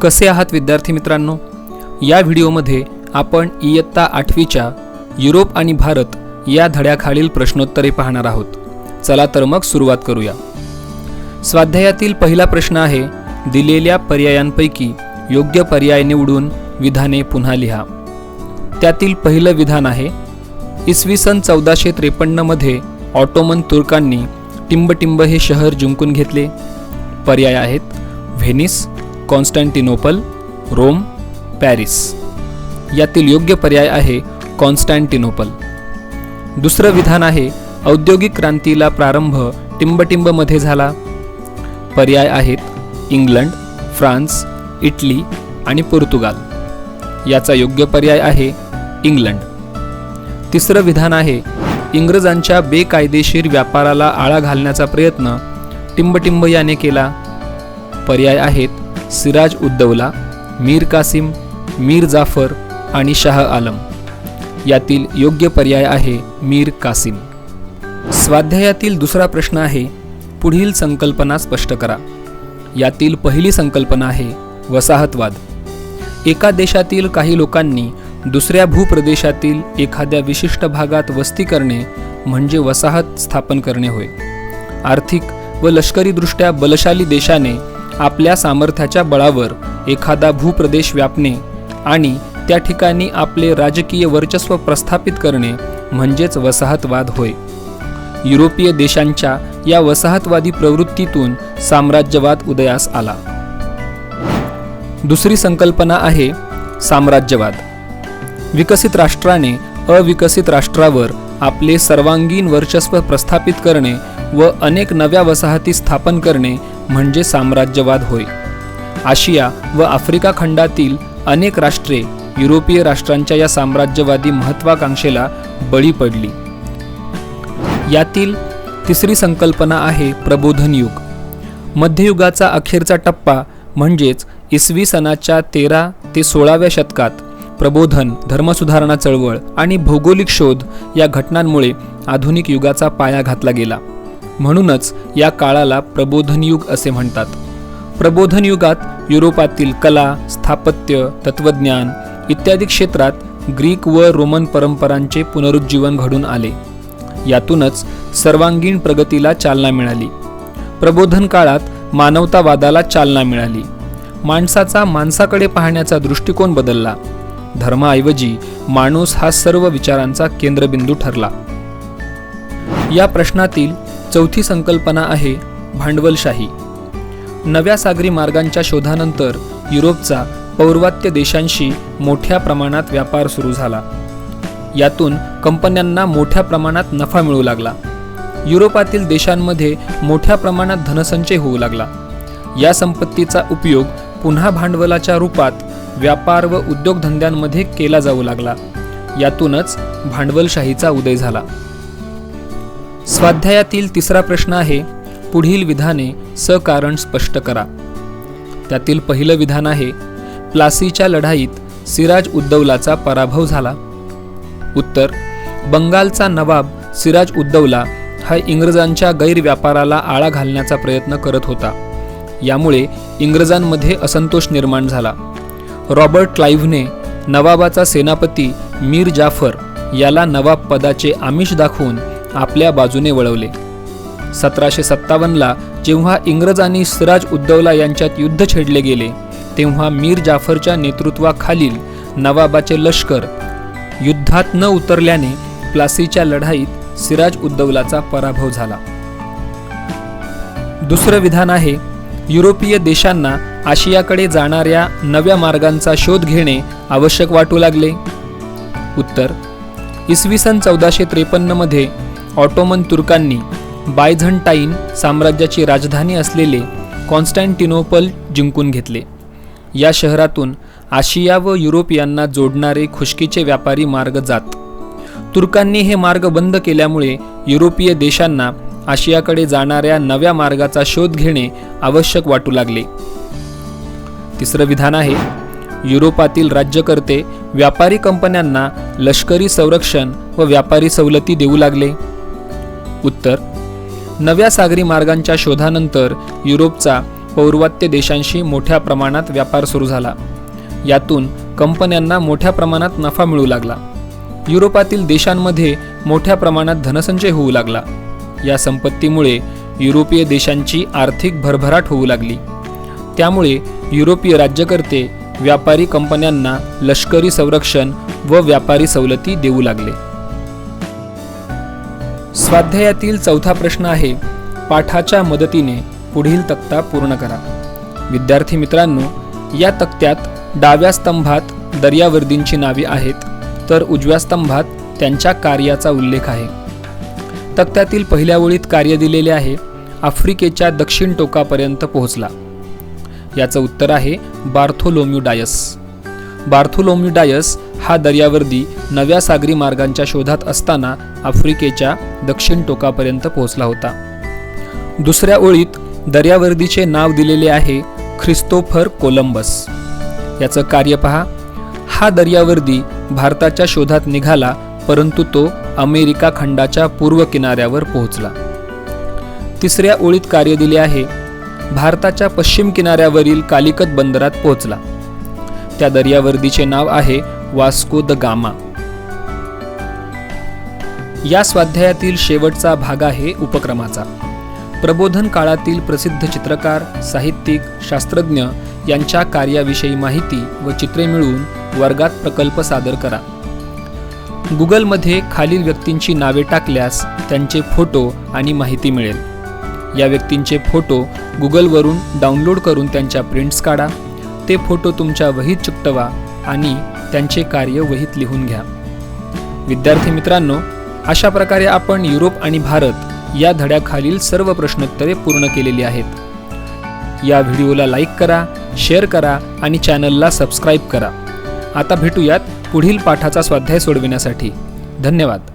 कसे आहात विद्यार्थी मित्रांनो? या व्हिडिओमध्ये आपण इयत्ता आठवीच्या युरोप आणि भारत या धड्याखालील प्रश्नोत्तरे पाहणार आहोत. चला तर मग सुरुवात करूया. स्वाध्यायातील पहिला प्रश्न आहे दिलेल्या पर्यायांपैकी योग्य पर्याय निवडून विधाने पुन्हा लिहा. त्यातील पहिलं विधान आहे इसवी सन चौदाशे त्रेपन्नमध्ये ऑटोमन तुर्कांनी टिंबटिंब हे शहर जिंकून घेतले. पर्याय आहेत व्हेनिस कॉन्स्टँटिनोपल रोम पॅरिस. यातील योग्य पर्याय आहे कॉन्स्टँटिनोपल. दुसरं विधान आहे औद्योगिक क्रांतीला प्रारंभ टिंबटिंबमध्ये झाला. पर्याय आहेत इंग्लंड फ्रान्स इटली आणि पोर्तुगाल. याचा योग्य पर्याय आहे इंग्लंड. तिसरं विधान आहे इंग्रजांच्या बेकायदेशीर व्यापाराला आळा घालण्याचा प्रयत्न टिंबटिंब याने केला. पर्याय आहेत सिराज उद्दौला मीर कासिम मीर जाफर आणि शाह आलम. यातील योग्य पर्याय आहे मीर कासिम. स्वाध्यायातील दुसरा प्रश्न आहे पुढील संकल्पना स्पष्ट करा. यातील पहिली संकल्पना आहे वसाहतवाद. एका देशातील काही लोकांनी दुसऱ्या भूप्रदेशातील एखाद्या विशिष्ट भागात वस्ती करणे म्हणजे वसाहत स्थापन करणे होय. आर्थिक व लष्करीदृष्ट्या बलशाली देशाने आपल्या सामर्थ्याच्या बळावर एखादा भूप्रदेश व्यापणे आणि त्या ठिकाणी आपले राजकीय वर्चस्व प्रस्थापित करणे म्हणजेच वसाहतवाद होय. युरोपीय देशांच्या या वसाहतवादी प्रवृत्तीतून साम्राज्यवाद उदयास आला. दुसरी संकल्पना आहे साम्राज्यवाद. विकसित राष्ट्राने अविकसित राष्ट्रावर आपले सर्वांगीण वर्चस्व प्रस्थापित करणे व अनेक नव्या वसाहती स्थापन करणे म्हणजे साम्राज्यवाद होय. आशिया व आफ्रिका खंडातील अनेक राष्ट्रे युरोपीय राष्ट्रांच्या या साम्राज्यवादी महत्वाकांक्षेला बळी पडली. यातील तिसरी संकल्पना आहे प्रबोधन युग. मध्ययुगाचा अखेरचा टप्पा म्हणजेच इसवी सनाच्या तेरा ते सोळाव्या शतकात प्रबोधन धर्मसुधारणा चळवळ आणि भौगोलिक शोध या घटनांमुळे आधुनिक युगाचा पाया घातला गेला. म्हणूनच या काळाला प्रबोधन युग असे म्हणतात. प्रबोधन युगात युरोपातील कला स्थापत्य तत्वज्ञान इत्यादी क्षेत्रात ग्रीक व रोमन परंपरांचे पुनरुज्जीवन घडून आले. यातूनच सर्वांगीण प्रगतीला चालना मिळाली. प्रबोधन काळात मानवतावादाला चालना मिळाली. माणसाचा माणसाकडे पाहण्याचा दृष्टिकोन बदलला. धर्माऐवजी माणूस हा सर्व विचारांचा केंद्रबिंदू ठरला. या प्रश्नातील चौथी संकल्पना आहे भांडवलशाही. नव्या सागरी मार्गांच्या शोधानंतर युरोपचा पौर्वात्य देशांशी मोठ्या प्रमाणात व्यापार सुरू झाला. यातून कंपन्यांना मोठ्या प्रमाणात नफा मिळू लागला. युरोपातील देशांमध्ये मोठ्या प्रमाणात धनसंचय होऊ लागला. या संपत्तीचा उपयोग पुन्हा भांडवलाच्या रूपात व्यापार व उद्योगधंद्यांमध्ये केला जाऊ लागला. यातूनच भांडवलशाहीचा उदय झाला. स्वाध्यायातील तिसरा प्रश्न आहे पुढील विधाने सकारण स्पष्ट करा. त्यातील पहिलं विधान आहे प्लासीच्या लढाईत सिराज उद्दौलाचा पराभव झाला. उत्तर बंगालचा नवाब सिराज उद्दौला हा इंग्रजांच्या गैरव्यापाराला आळा घालण्याचा प्रयत्न करत होता. यामुळे इंग्रजांमध्ये असंतोष निर्माण झाला. रॉबर्ट क्लाइव्हने नवाबाचा सेनापती मीर जाफर याला नवाब पदाचे आमिष दाखवून आपल्या बाजूने वळवले. सतराशे सत्तावन्नला जेव्हा इंग्रज आणि सिराज उद्दौला यांच्यात युद्ध छेडले गेले तेव्हा मीर जाफरच्या नेतृत्वाखालील नवाबाचे लष्कर युद्धात न उतरल्याने प्लासीच्या लढाईत सिराज उद्दौलाचा पराभव झाला. दुसरं विधान आहे युरोपीय देशांना आशियाकडे जाणाऱ्या नव्या मार्गांचा शोध घेणे आवश्यक वाटू लागले. उत्तर इसवी सन चौदाशे त्रेपन्नमध्ये ऑटोमन तुर्कांनी बायझंटाईन साम्राज्याची राजधानी असलेले कॉन्स्टँटिनोपल जिंकून घेतले. या शहरातून आशिया व युरोप यांना जोडणारे खुशकीचे व्यापारी मार्ग जात. तुर्कांनी हे मार्ग बंद केल्यामुळे युरोपीय देशांना आशियाकडे जाणाऱ्या नव्या मार्गाचा शोध घेणे आवश्यक वाटू लागले. तिसरं विधान आहे युरोपातील राज्यकर्ते व्यापारी कंपन्यांना लष्करी संरक्षण व व्यापारी सवलती देऊ लागले. उत्तर नव्या सागरी मार्गांच्या शोधानंतर युरोपचा पौर्वात्य देशांशी मोठ्या प्रमाणात व्यापार सुरू झाला. यातून कंपन्यांना मोठ्या प्रमाणात नफा मिळू लागला. युरोपातील देशांमध्ये मोठ्या प्रमाणात धनसंचय होऊ लागला. या संपत्तीमुळे युरोपीय देशांची आर्थिक भरभराट होऊ लागली. त्यामुळे युरोपीय राज्यकर्ते व्यापारी कंपन्यांना लष्करी संरक्षण व व्यापारी सवलती देऊ लागले. स्वाध्यायातील चौथा प्रश्न आहे पाठाच्या मदतीने पुढील तक्ता पूर्ण करा. विद्यार्थी मित्रांनो या तक्त्यात डाव्या स्तंभात दर्यावर्दींची नावे आहेत तर उजव्या स्तंभात त्यांच्या कार्याचा उल्लेख आहे. तक्त्यातील पहिल्या ओळीत कार्य दिलेले आहे आफ्रिकेच्या दक्षिण टोकापर्यंत पोहोचला. याचं उत्तर आहे बार्थोलोम्यू डायस. बार्थोलोम्यू डायस हा दर्यावर्दी नव्या सागरी मार्गांच्या शोधात असताना आफ्रिकेच्या दक्षिण टोकापर्यंत पोहोचला होता. दुसऱ्या ओळीत दर्यावर्दीचे नाव दिलेले आहे ख्रिस्तोफर कोलंबस. याचं कार्य पहा. हा दर्यावर्दी भारताच्या शोधात निघाला परंतु तो अमेरिका खंडाच्या पूर्व किनाऱ्यावर पोहोचला. तिसऱ्या ओळीत कार्य दिले आहे. भारताच्या पश्चिम किनाऱ्यावरील कालिकत बंदरात पोहोचला. त्या दर्यावर्दीचे नाव आहे वास्को द गामा. या स्वाध्यायातील शेवटचा भाग आहे उपक्रमाचा. प्रबोधन काळातील प्रसिद्ध चित्रकार साहित्यिक शास्त्रज्ञ यांच्या कार्याविषयी माहिती व चित्रे मिळवून वर्गात प्रकल्प सादर करा. गुगलमध्ये खालील व्यक्तींची नावे टाकल्यास त्यांचे फोटो आणि माहिती मिळेल. या व्यक्तींचे फोटो गुगलवरून डाउनलोड करून त्यांच्या प्रिंट्स काढा. ते फोटो तुमच्या वहीत चिकटवा आणि त्यांचे कार्य वहीत लिहून घ्या. विद्यार्थी मित्रांनो अशा प्रकारे आपण युरोप आणि भारत या धड्याखालील सर्व प्रश्नोत्तरे पूर्ण केलेली आहेत. या व्हिडिओला लाईक करा शेअर करा आणि चॅनलला सबस्क्राईब करा. आता भेटूयात पुढील पाठाचा स्वाध्याय सोडविण्यासाठी. धन्यवाद.